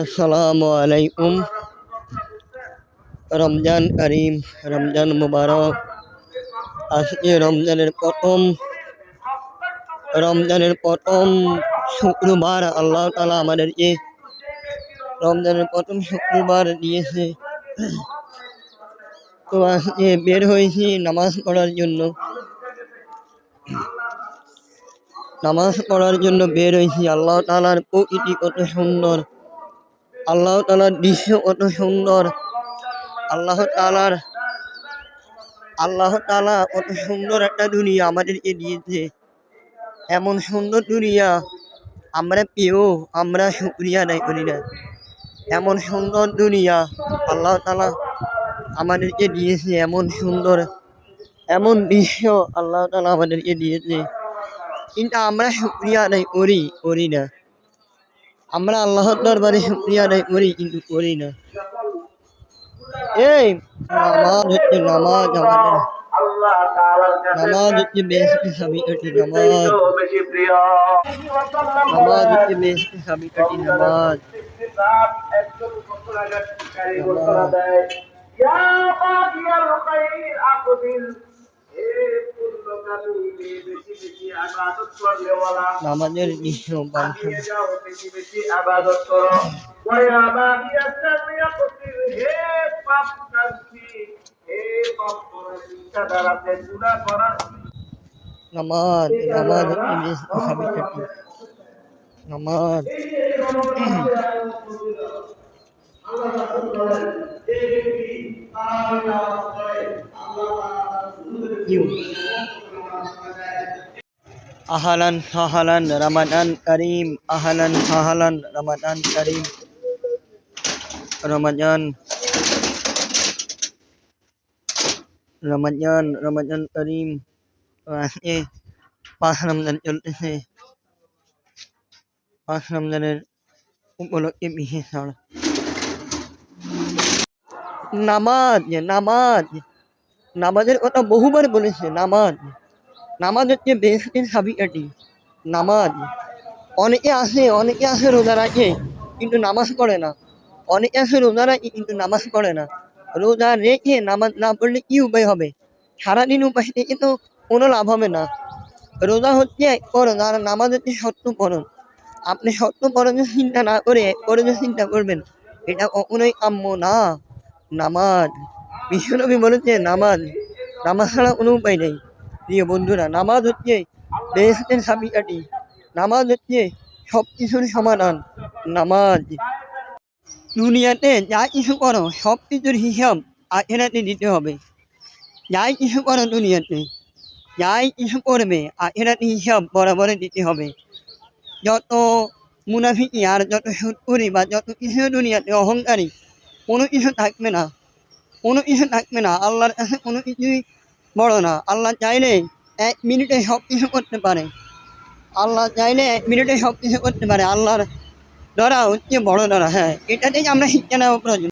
আসসালামু আলাইকুম। রমজান করিম, রমজান মুবারক। আজকে রমজানের প্রথম রমজানের প্রথম শুক্রবার আল্লাহ তালা আমাদেরকে রমজানের প্রথম শুক্রবার দিয়েছে। তো আজকে বের হয়েছি নামাজ পড়ার জন্য। নামাজ পড়ার জন্য বের হয়েছি। আল্লাহ তালার প্রকৃতি কত সুন্দর। আল্লাহ তালার দৃশ্য কত সুন্দর। আল্লাহ তালার আল্লাহ তালা কত সুন্দর একটা দুনিয়া আমাদেরকে দিয়েছে। এমন সুন্দর দুনিয়া আমরা পেয়েও আমরা শুক্রিয়া নাই করি না। এমন সুন্দর দুনিয়া আল্লাহ তালা আমাদেরকে দিয়েছে, এমন সুন্দর, এমন দৃশ্য আল্লাহ তালা আমাদেরকে দিয়েছে। কিন্তু আমরা শুক্রিয়া নাই করি করি না। আমরা আল্লাহর দরবারে শুক্রিয়া আদায় করি কিন্তু করি না। এই, নামাজ হচ্ছে নামাজ আমাদের। আল্লাহ তাআলার কাছে নামাজ হচ্ছে বেহেশতের চাবিকাঠি নামাজ। সবচেয়ে বেশি প্রিয় নামাজ। হচ্ছে বেহেশতের চাবিকাঠি নামাজ ইসলাম নামাজের নিয়ম করো হে পাপ করার দ্বারাতে গুনাহ করার নামাজ নামাজ। বেহেশতের নামাজ আহলান সাহালান রমাদান করিম আহলান সাহালান রমাদান করিম রমজান রমজান রমজান করিম তো আজকে পাঁচ রমজান চলতেছে পাঁচ রমজানের উপলক্ষে বিশেষ ছাড় নামাজ নামাজ নামাজের কথা বহুবার বলেছে নামাজ নামাজ হচ্ছে বেহেস্তের চাবিকাঠি নামাজ। অনেকে আসে অনেকে আসে রোজা রাখে, কিন্তু নামাজ পড়ে না। অনেকে আসে রোজা রাখে, কিন্তু নামাজ পড়ে না। রোজা রেখে নামাজ না পড়লে কি উপায় হবে? সারাদিন উপায় থেকে তো কোনো লাভ হবে না। রোজা হচ্ছে এক করণ আর নামাজ হচ্ছে সত্য করণ আপনি সত্য করণের চিন্তা না করে, এক করণের চিন্তা করবেন, এটা কখনোই কাম্য না। নামাজ। বিশ্বনবী বলেছে নামাজ নামাজ ছাড়া কোনো উপায় নেই। প্রিয় বন্ধুরা, নামাজ হচ্ছে বেহেস্তের চাবিকাঠি নামাজ হচ্ছে সব কিছুর সমাধান, নামাজ। দুনিয়াতে যা কিছু করো সব কিছুর হিসাব আখেরাতে দিতে হবে। যাই কিছু করো দুনিয়াতে যাই কিছু করবে আখেরাতে হিসাব বরাবরে দিতে হবে। যত মুনাফিকি আর যত সুৎকরি বা যত কিছু দুনিয়াতে অহংকারী, কোনো কিছু থাকবে না। কোনো কিছু থাকবে না, আল্লাহর কাছে কোনো কিছুই বড় না। আল্লাহ চাইলে এক মিনিটে সব কিছু করতে পারে। আল্লাহ চাইলে এক মিনিটে সব কিছু করতে পারে। আল্লাহর ধরা হচ্ছে বড় ধরা হ্যাঁ। এটা থেকে আমরা শিক্ষা নেওয়া প্রয়োজন।